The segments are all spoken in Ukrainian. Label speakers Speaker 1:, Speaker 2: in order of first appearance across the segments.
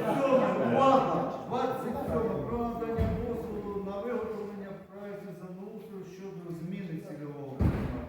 Speaker 1: Увага! 27. Про надання дозволу на виготовлення проекту землеустрою щодо зміни цільового призначення.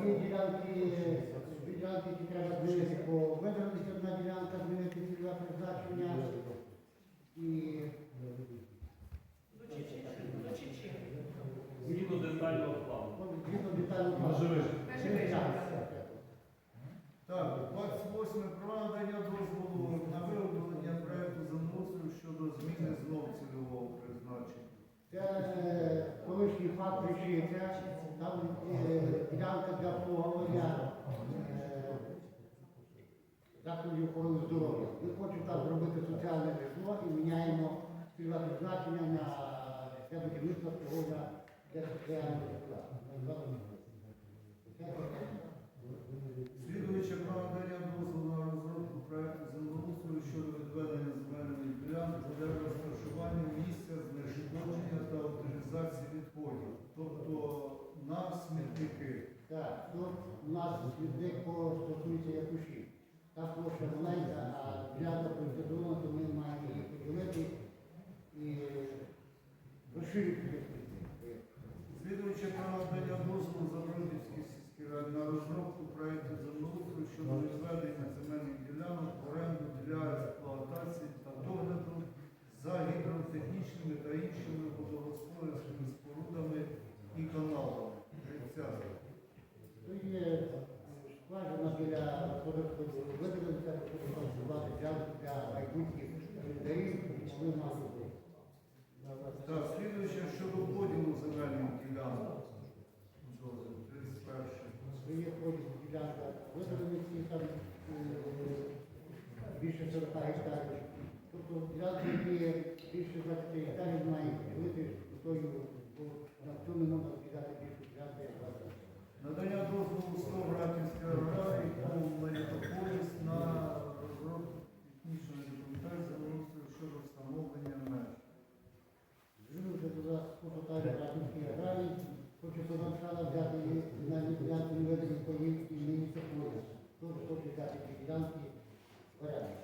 Speaker 2: Дві ділянки, дві ділянки, які треба змінити по видержати одна ділянка, змінити цільове призначення. І
Speaker 3: Згідно детального плану.
Speaker 2: згідно детально
Speaker 4: Наживи.
Speaker 1: Так, 28. Про надання дозволу на виготовлення проекту землеустрою щодо зміни знов цільового призначення.
Speaker 2: Це е, колишній факт рішиться, там е, ділянка для обслуговування е, закладів охорони здоров'я. Ми хочемо там зробити соціальне житло і міняємо цільове призначення на для будівництва обслуговування для соціального житла. Це таке.
Speaker 1: Слідуючи про надання дозволу на розробку проекту землеустрою щодо відведення земельної ділянки для розташування місця знешкодження та утилізації відходів, тобто на смітники.
Speaker 2: Так, тут у нас слідник по стосується якуші. Та площа маленька, а ділянка процедурна, то ми маємо її поділити і розширити слідник.
Speaker 1: Слідуючи про надання дозволу Забродівській сільській раді на розробку проекту землеустрою щодо відведення земельних ділянок в оренду для експлуатації та догляду за гідротехнічними та іншими водогосподарськими спорудами і каналами. Тридцяте.
Speaker 2: Тут є скважина біля виділення, щоб конструвати ділянку для майбутніх орендарів, і ми маємо.
Speaker 1: Так, слідуюче щодо поділу земельних ділянок. 31.
Speaker 2: Є ходить ділянка виділення ці там е, більше 40 гектарів. Тобто ділянки, які більше 20 гектарів мають бути тою, на цю не можна скидати більше ділянки, як 20.
Speaker 1: Надання дозволу Словратівської ради по Мелітополіс на розробку технічної документації щодо встановлення меж.
Speaker 2: Хочу Соломшала взяти на ділянку це поле. Тож хочу взяти ці ділянки в порядок.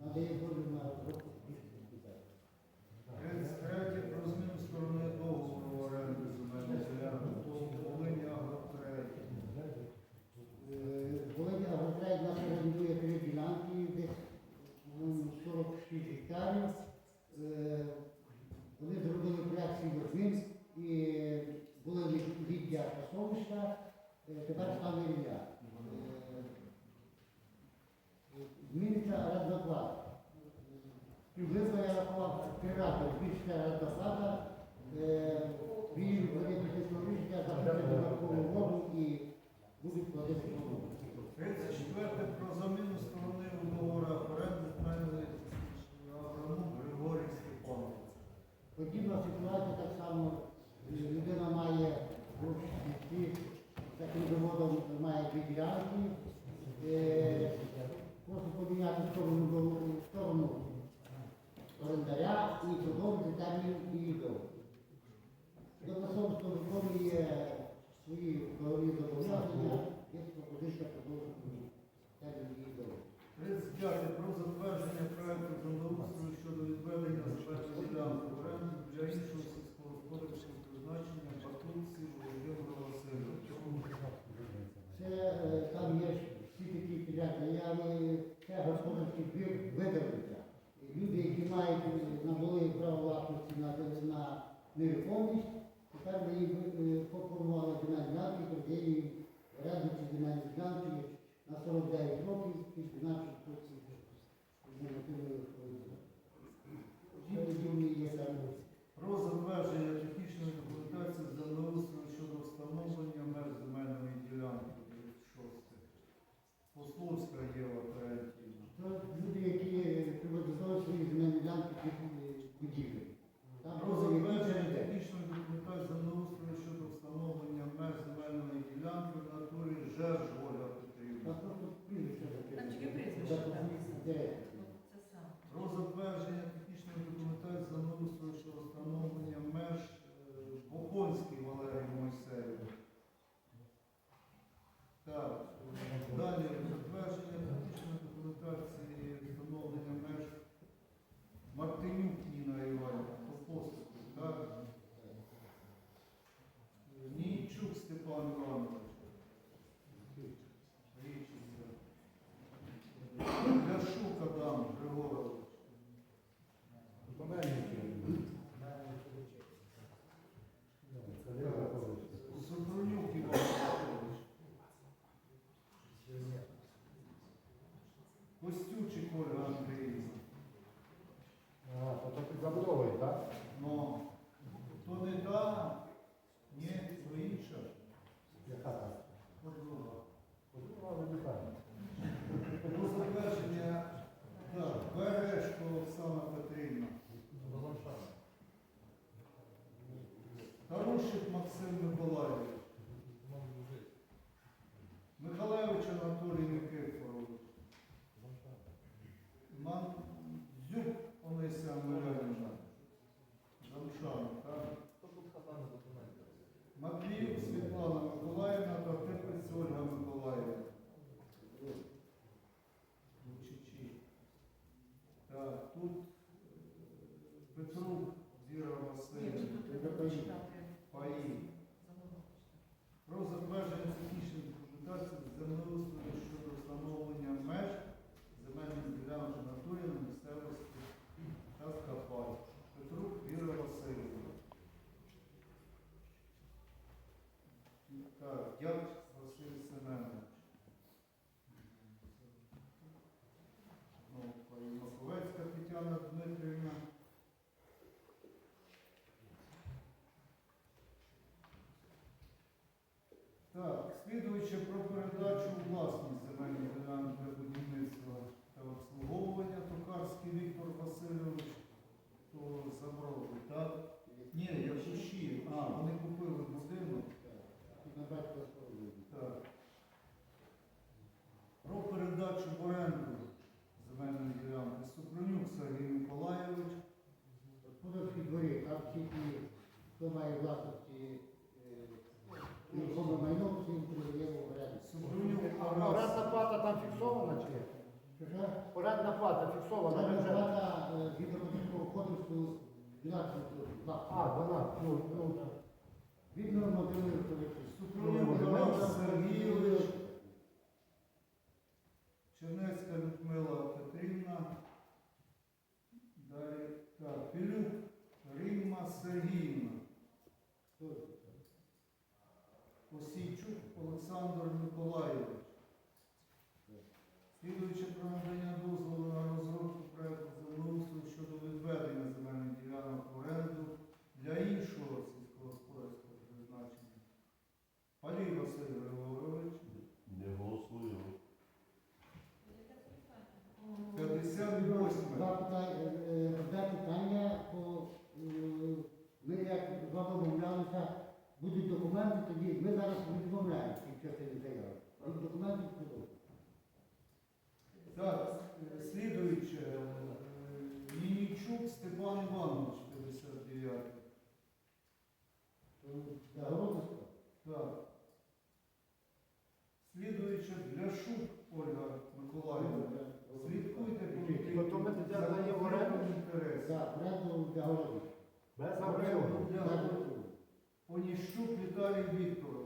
Speaker 2: Надає дозвіл на розробку технічної документації.
Speaker 1: 33 про зміну сторони договору оренди земельних ділянок по Волині Агротрейд.
Speaker 2: Володя Агротрейд нас орендує три ділянки, десь ну, 46 гектарів. Е, Вони зробили проект сівозмін і були віддя пасовища, е, тепер стане рілля. Зміниться орендна плата. Приблизно я збільшиться орендна плата, він виконує технологічне, заплатить додаткову воду і будуть платити воду.
Speaker 1: 34 про заміну сторони договору оренди земельної агроном Григорій Степанович.
Speaker 2: Подібна ситуація так само е, людина має гроші, таким заводом має дві ділянки, просто поміняти сторону, до- заяви, це господарський двір видавиться. Люди, які мають е, набули право власності на, нерухомість, тепер ми їм поформували пропонували земельні ділянки, тоді їм земельні ділянки на 49 років і 12 років. Всі подібні є там.
Speaker 1: Про затвердження технічної документації землеустрою щодо встановлення меж земельної ділянки 36. Пословська Єва Терентівна. Марушик Максим Миколаївич. Михайлович Анатолій Никифорович. Мандзюк Олеся Мирянина. Замшан, так? Матвіїв Світлана Миколаївна та Тепець Ольга Миколаївна. Так, тут е, Петрук Зіра Васильівна. Amém. Так. Горобушка? Так. Слідуючи для шуб Ольга Миколаївна. Ну, слідкуйте
Speaker 3: Тобто ми тоді здаємо в оренду?
Speaker 1: інтерес.
Speaker 2: Так, оренду для городів.
Speaker 3: Без аукціону.
Speaker 1: Без
Speaker 2: аукціону.
Speaker 1: Онищук Віталій Вікторович.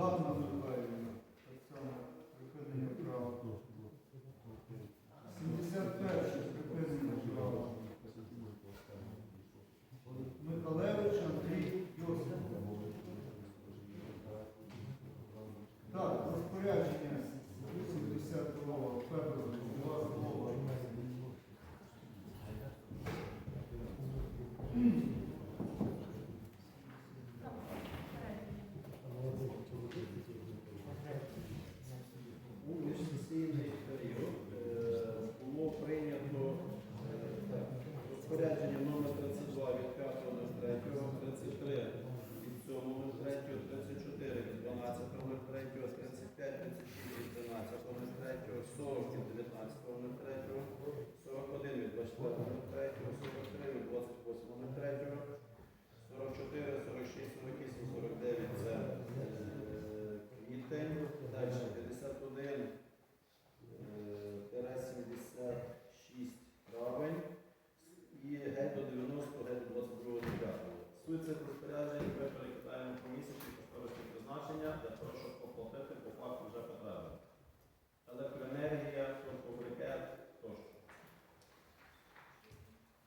Speaker 2: плавно випає
Speaker 1: так само припинення права.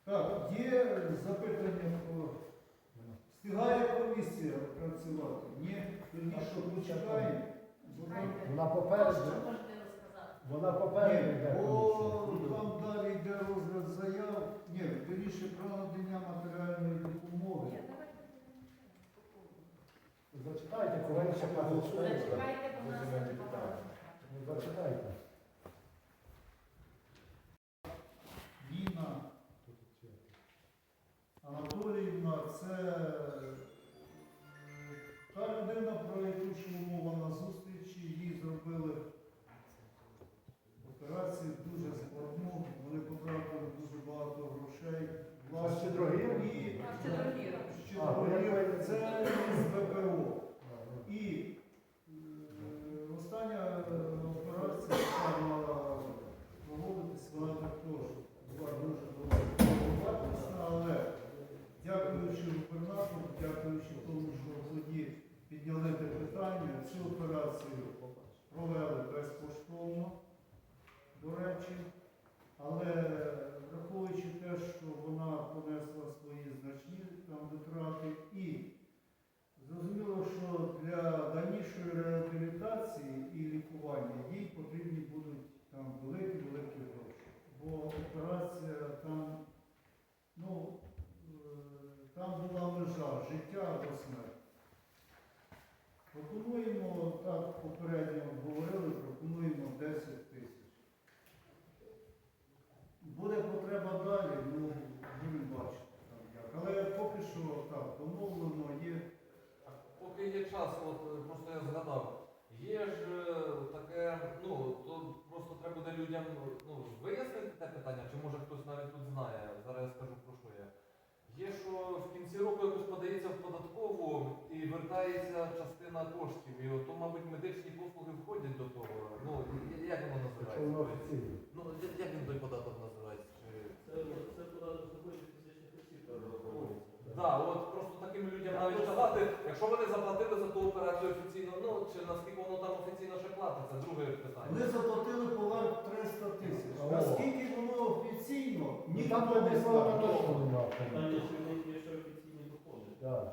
Speaker 1: Так, є запитання по. Встигає комісія працювати? Ні? Тоді що там-
Speaker 3: Вона попереду. Вона попереду
Speaker 1: Ні, бо там далі йде розгляд заяв. Ні, вирішує про надання матеріальної допомоги.
Speaker 3: Зачитайте, коли ще проголосуємо.
Speaker 5: Зачекайте, бо нас не.
Speaker 3: Зачитайте.
Speaker 1: uh, дальнішої реабілітації і лікування їй потрібні будуть там великі-великі гроші. Бо операція там, ну, е, там була межа життя або смерті. Пропонуємо, так попередньо говорили, пропонуємо 10 тисяч. Буде потреба далі, ну, будемо бачити. там як. Але поки що так, домовлено, є.
Speaker 6: Поки є час, от е, я згадав, є ж е, таке, ну, то просто треба буде людям ну, вияснити те питання, чи може хтось навіть тут знає. Зараз я скажу про що я. Є, що в кінці року якось подається в податкову і вертається частина коштів. І от, то, мабуть, медичні послуги входять до того. Ну, як воно називається? Ну, як він той податок називається? Чи...
Speaker 7: Це, це податок доходів фізичних осіб.
Speaker 6: Так, от просто таким людям навіть сказати, якщо вони заплатили за ту операцію офіційно, ну чи наскільки воно там офіційно ще платиться, друге питання.
Speaker 1: Вони заплатили поверх 300 тисяч.
Speaker 3: О.
Speaker 1: Наскільки воно офіційно,
Speaker 3: Ну,
Speaker 1: ніхто
Speaker 3: Там
Speaker 1: не знає.
Speaker 3: точно немає.
Speaker 7: Питання, що є ще офіційні доходи.
Speaker 3: Так.